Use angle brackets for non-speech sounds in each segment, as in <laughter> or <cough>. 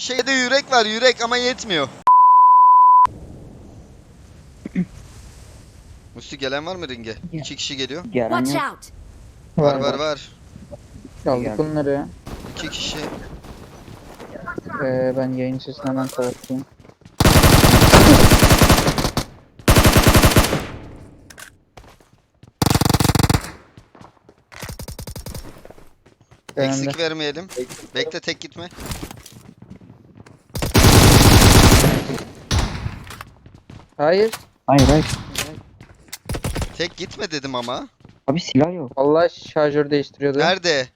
şeyde yürek var yürek ama yetmiyor. <clears throat> Musti gelen var mı ringe? Gel. İki kişi geliyor. Gelen Watch yok. out! Var var var. Aldık bunları ya. İki kişi. Ee, ben yayın sesini hemen kapatayım. Eksik vermeyelim. Bekle tek gitme. Hayır. Hayır hayır. Tek gitme dedim ama. Abi silah yok. Allah şarjör değiştiriyordu. Nerede?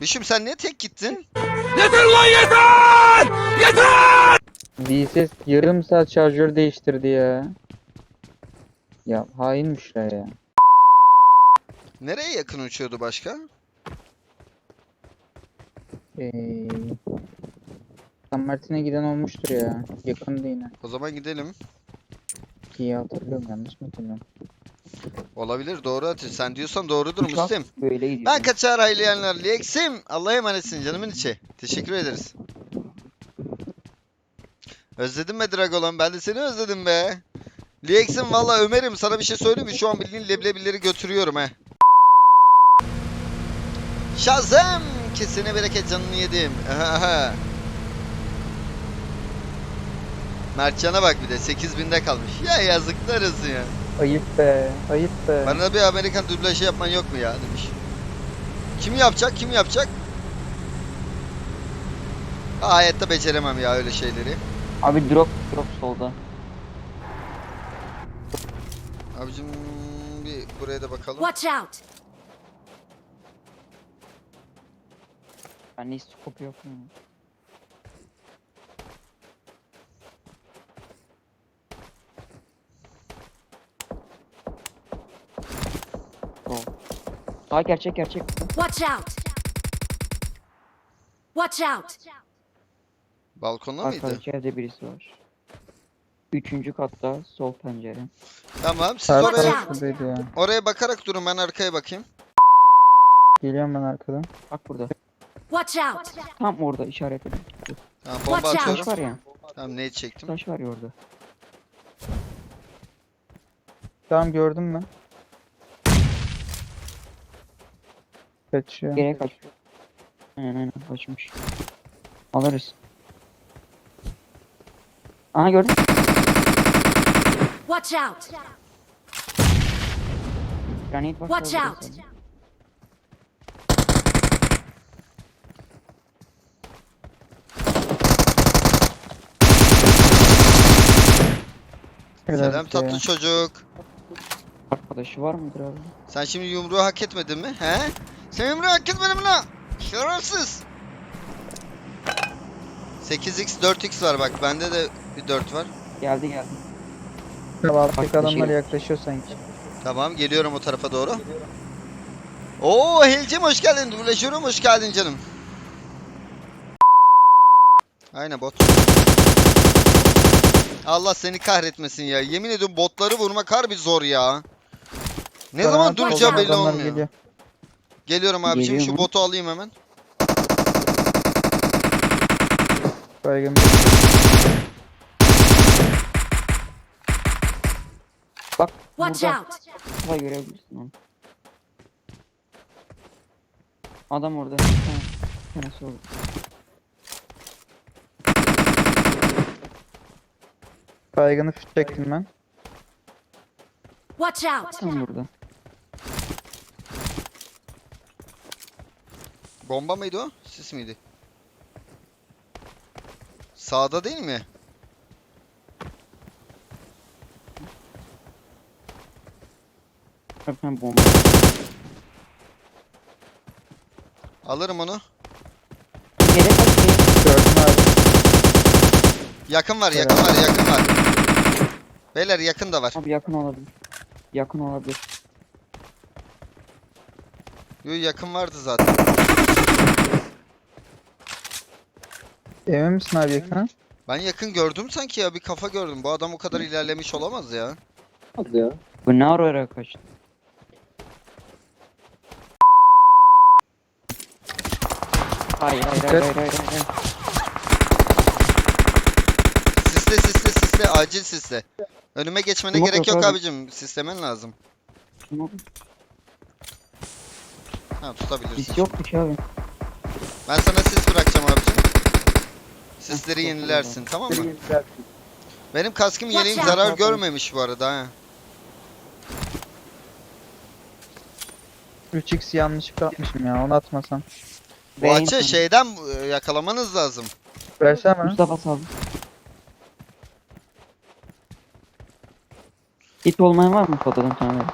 Büşüm sen niye tek gittin? VSS yarım saat şarjör değiştirdi ya. Ya hainmişler ya. Nereye yakın uçuyordu başka? Ee, San Martin'e giden olmuştur ya. Yakındı yine. O zaman gidelim. İyi hatırlıyorum yanlış mı hatırlıyorum? Olabilir doğru atış. Sen diyorsan doğrudur Uçak. Ben kaçar haylayanlar. Lexim. Allah'a emanetsin canımın içi. Teşekkür ederiz. Özledin mi Dragolan? Ben de seni özledim be. Lexim valla Ömer'im sana bir şey söyleyeyim mi? Şu an bildiğin leblebileri götürüyorum he. Şazam! Kesene bereket canını yedim. Aha, aha. Mertcan'a bak bir de 8000'de kalmış. Ya yazıklar olsun ya. Ayıp be. Ayıp be. Bana da bir Amerikan dublajı yapman yok mu ya demiş. Kim yapacak? Kim yapacak? Ha, Hayatta beceremem ya öyle şeyleri. Abi drop drop solda. Abicim bir buraya da bakalım. Watch out! Bende hiç scope yok mu? Aa gerçek gerçek. Watch out! Watch out! Balkonda mıydı? Arkadaki evde birisi var. Üçüncü katta sol pencere. Tamam siz Sağ oraya, ya. oraya bakarak durun ben arkaya bakayım. Geliyorum ben arkadan. Bak burada. Watch out! Tam orada işaretledim. Tamam bomba Watch out. Taş atıyorum. var ya. Tamam ne çektim? Taş var ya orada. Tamam gördüm ben. Kaçıyor. Geriye kaç. Aynen aynen kaçmış. Alırız. Aha gördün. Watch out! Granit var. Watch out! Selam tatlı çocuk. Arkadaşı var mıdır abi? Sen şimdi yumruğu hak etmedin mi? He? Etmedin mi lan? Şerefsiz. 8x 4x var bak bende de bir 4 var. Geldi geldi. Tamam alttaki Arkadaşı adamlar yaklaşıyor sanki. Tamam geliyorum o tarafa doğru. Oo Hilcim hoş geldin. Dublajörüm hoş geldin canım. Aynen bot. Allah seni kahretmesin ya. Yemin ediyorum botları vurmak harbi zor ya. Ne Sonra zaman duracağı belli olmuyor. geliyor. Geliyorum abiciğim Geliyor şu mu? botu alayım hemen. Baygın Bak Watch burada. out! Burada görebilirsin onu. Adam orada. Ha, Neresi orada? Baygını çektim ben. Watch out! Tam burada. Bomba mıydı o? Sis miydi? Sağda değil mi? Ben bomba. Alırım onu. Geri kaç geri. Gördüm abi. Yakın var, yakın var, yakın var. Beyler yakın da var. Abi yakın olabilir. Yakın olabilir. Yo yakın vardı zaten. Emin misin abi yakına? Ben yakın gördüm sanki ya bir kafa gördüm. Bu adam o kadar ilerlemiş olamaz ya. Bu ne ara kaçtı? Hayır hayır hayır hayır hayır. hayır. Sisle sisle sisle acil sisle. Önüme geçmene Smoke gerek yok yok abi. abicim. Sislemen lazım. Şunu- Ha tutabilirsin. Biz yoktu ki abi. Ben sana sis. Sisleri yenilersin tamam mı? Benim kaskım yeleğim zarar görmemiş bu arada ha. 3x yanlışlıkla atmışım ya onu atmasam. Bu Beyin açı şeyden e, yakalamanız lazım. Versene bana. Mustafa sağ ol. İt olmayan var mı fotodan sonra?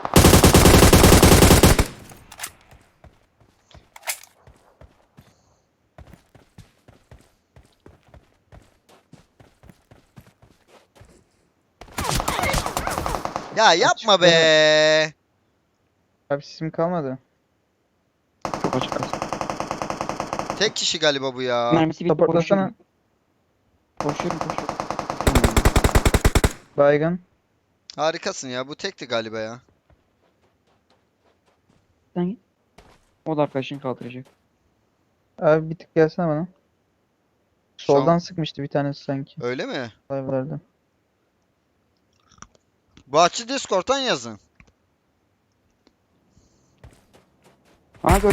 Ya yapma be. Abi sisim kalmadı. Açık kalsın. Tek kişi galiba bu ya. Mermisi bitti Supportlasana. koşuyorum. Koşuyorum koşuyorum. Baygın. Harikasın ya. Bu tekti galiba ya. Sen git. O da arkadaşını kaldıracak. Abi bir tık gelsene bana. Şu an- Soldan sıkmıştı bir tanesi sanki. Öyle mi? Live'larda. Bu açı Discord'dan yazın. Gördüm.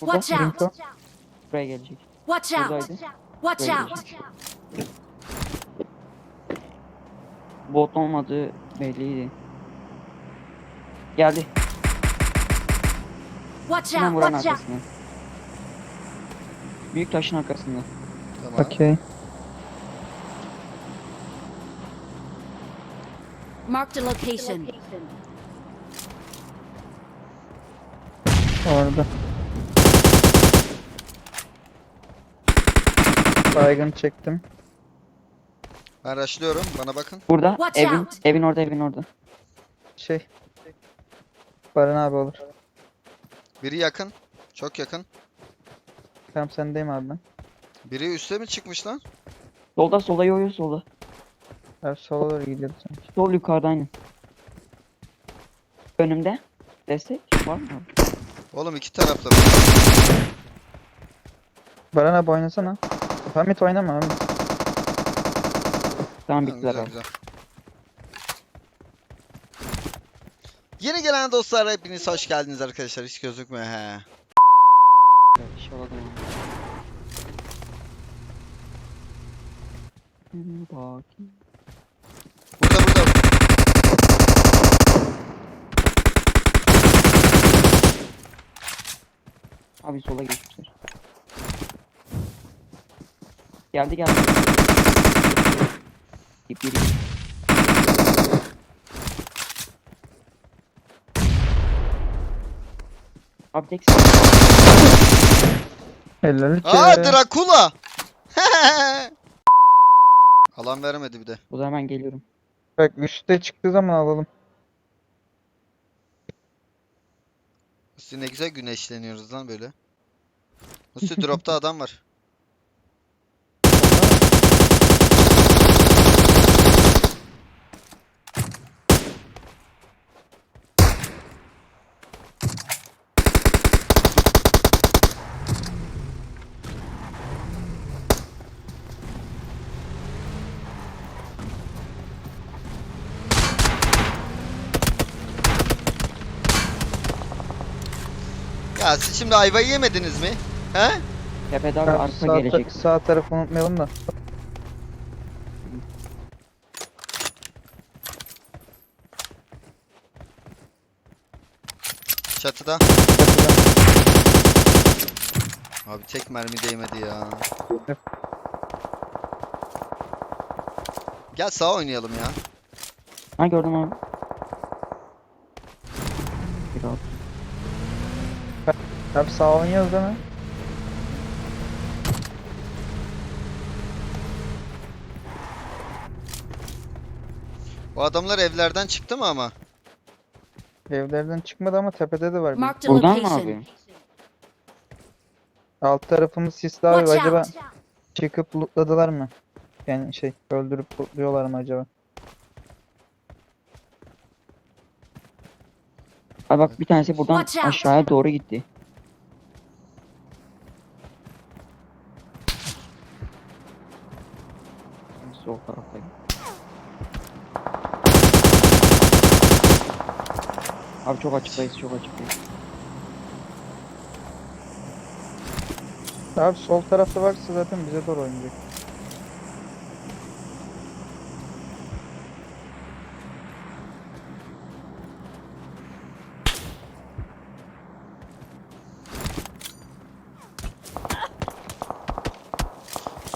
Burada. Watch out! Buraya gelecek. Watch out! Buradaydı. Watch out! Bot olmadığı belliydi. Geldi. Watch Hemen out! Watch out! Büyük taşın arkasında. Tamam. Okey. Marked a location. Orada. Baygın çektim. Ben. Bana bakın. Burada. Watch evin, out. evin orada evin orada. Şey. Baran abi olur. Biri yakın. Çok yakın. Tamam sendeyim abi ben. Biri üste mi çıkmış lan? Solda solda yoruyor solda. Abi sola doğru gidiyordu sanki. Sol yukarıda aynı. Önümde. Destek var mı? Oğlum iki tarafta. var. Baran abi oynasana. Hamit oynama Hamit. Tamam Ha, bittiler güzel abi. güzel. Yeni gelen dostlar hepiniz hoş geldiniz arkadaşlar. Hiç gözükmüyor he. İnşallah devam. Hmm, Bakayım. Burada burada. Abi sola geçmişler. Geldi geldi. İp yürü. Abi tek ki. Aa Drakula. <laughs> Alan vermedi bir de. O zaman geliyorum. Bak üstte çıktığı zaman alalım. Üstü ne güzel güneşleniyoruz lan böyle. Üstü dropta adam var. Ya siz şimdi ayvayı yemediniz mi? He? Tepede abi Abi arka sağ, ta- gelecek. sağ tarafı unutmayalım da. Çatıda. Abi tek mermi değmedi ya. Gel sağa oynayalım ya. Ha gördüm abi. Bir alt. Abi sağ oynuyoruz değil mi? O adamlar evlerden çıktı mı ama? Evlerden çıkmadı ama tepede de var. bir. Marked a Buradan mı location. abi? Alt tarafımız sisli abi Watch acaba out! çıkıp lootladılar mı? Yani şey öldürüp lootluyorlar mı acaba? Abi bak bir tanesi buradan Watch out. aşağıya doğru gitti. Abi çok açıktayız çok açıktayız. Abi sol tarafta varsa zaten bize doğru oynayacak.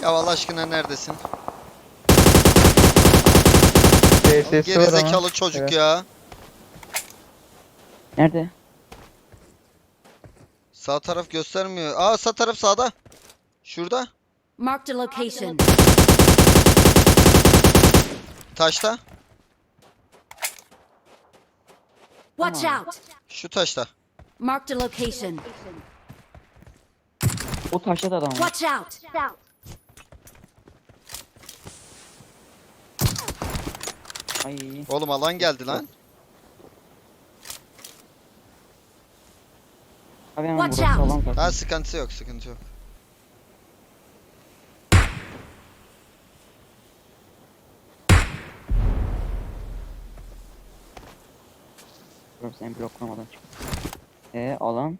Ya Allah aşkına neredesin? Var ama. Gerizekalı çocuk Evet. ya. Nerede? Sağ taraf göstermiyor. Aa sağ taraf sağda. Şurada. Marked a location. Taşta. Watch out. Şu taşta. Marked a location. O taşta da adam var. Watch out. Ay. Oğlum alan geldi lan. Hemen Watch burası out. alan. Ha sıkıntı yok sıkıntı yok. Dur seni bloklamadan çık. Ee alan.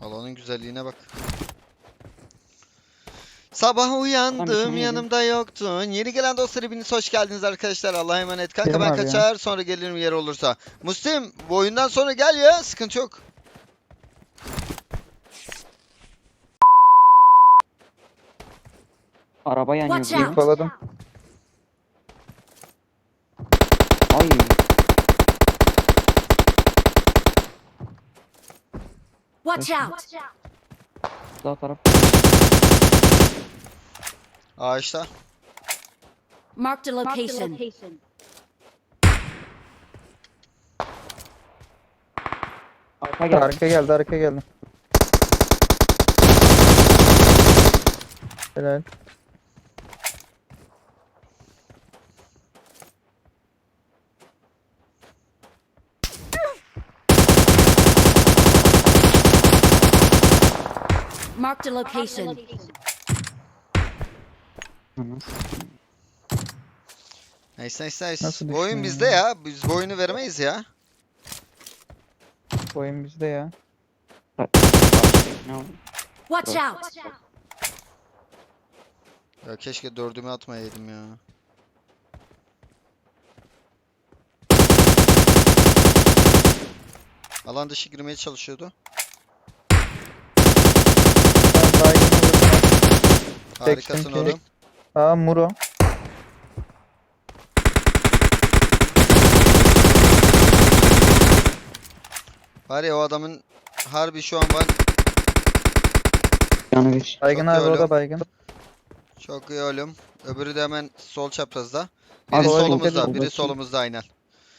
Alanın güzelliğine bak. Sabah uyandım yanımda yoktun. Yeni gelen dostlar hepiniz hoş geldiniz arkadaşlar. Allah'a emanet. Kanka Benim ben abi ya. kaçar sonra gelirim yer olursa. Muslim bu oyundan sonra gel ya sıkıntı yok. Araba yanıyor. Yakaladım. Ay. Watch out. Sağ taraf. Ağaçta. Marked a location. Arka gel. Arka geldi arka geldi. Helal. Marked a location. Nice nice nice. Nasıl bu oyun düşün bizde ya? Biz bu oyunu veremeyiz ya. Bu oyun bizde ya. Watch out. Ya keşke dördümü atmayaydım ya. Alan dışı girmeye çalışıyordu. Harikasın oğlum. Aa Muro. Var ya o adamın harbi şu an ben Yanı bir. Baygın Çok abi iyi o da oğlum. baygın. çok iyi oğlum. Öbürü de hemen sol çaprazda. Biri Abi, solumuzda, biri et. solumuzda aynen.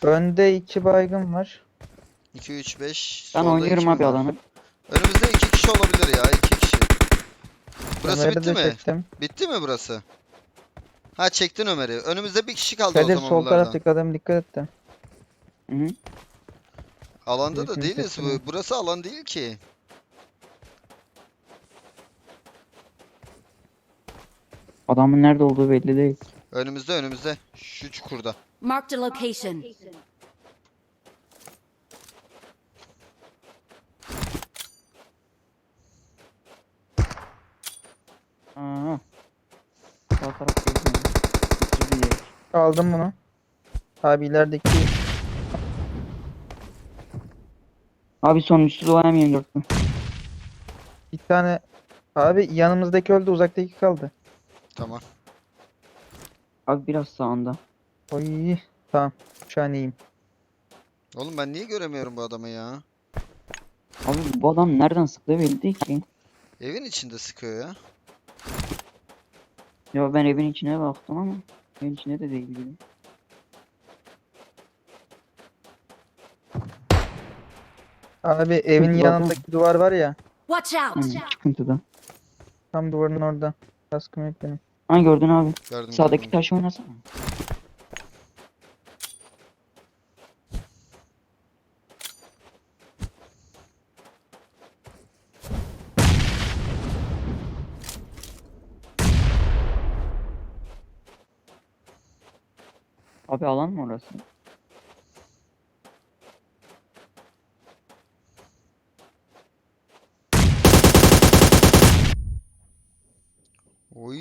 Önde iki baygın var. 2 3 5. Ben oynuyorum abi alanı. Önümüzde iki kişi olabilir ya, iki kişi. Burası Ömer'i bitti de mi? çektim. Bitti mi burası? Ha çektin Ömer'i. Önümüzde bir kişi kaldı Kadir o zaman sol bunlardan. taraftaki adama dikkat et de. Hı hı. Alanda da Yakın değiliz. sesini. Bu- Burası alan değil ki. Adamın nerede olduğu belli değil. Önümüzde önümüzde. Şu çukurda. Marked a location. Aa. Sağ taraf geziyor. Bitirdi yer. Aldım bunu. Abi ilerideki Abi sonuçsuz o M24 mü? bir tane abi yanımızdaki öldü uzaktaki kaldı. Tamam. Abi biraz sağında. Oy tamam şu an iyiyim. Oğlum ben niye göremiyorum bu adamı ya? Abi bu adam nereden sıktığı belli değil ki. Evin içinde sıkıyor ya. Ya ben evin içine baktım ama evin içine de değil gibi. Abi evin yanındaki duvar var ya Watch out. Hmm, çıkıntıda. tam duvarın orada. Kaskım yok benim. Ha gördün abi. Gördüm Sağdaki gördüm. taşı oynasana. Abi alan mı orası? Oy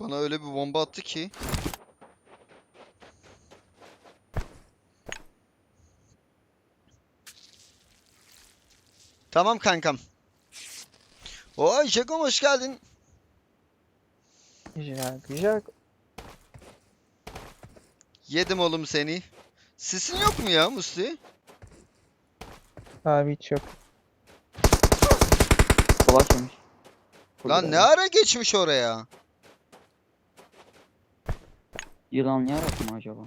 bana öyle bir bomba attı ki. Tamam kankam. Oy Jack'ım hoş geldin. Jack, Jack Yedim oğlum seni. Sesin yok mu ya Musti? Abi hiç yok. Kolaç yemiş. Lan ne ara geçmiş oraya? Yılanlayarak mı acaba?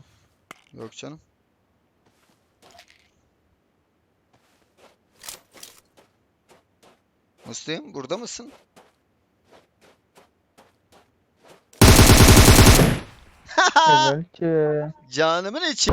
Yok canım. Musti burada mısın? Helal ki. Canımın içi.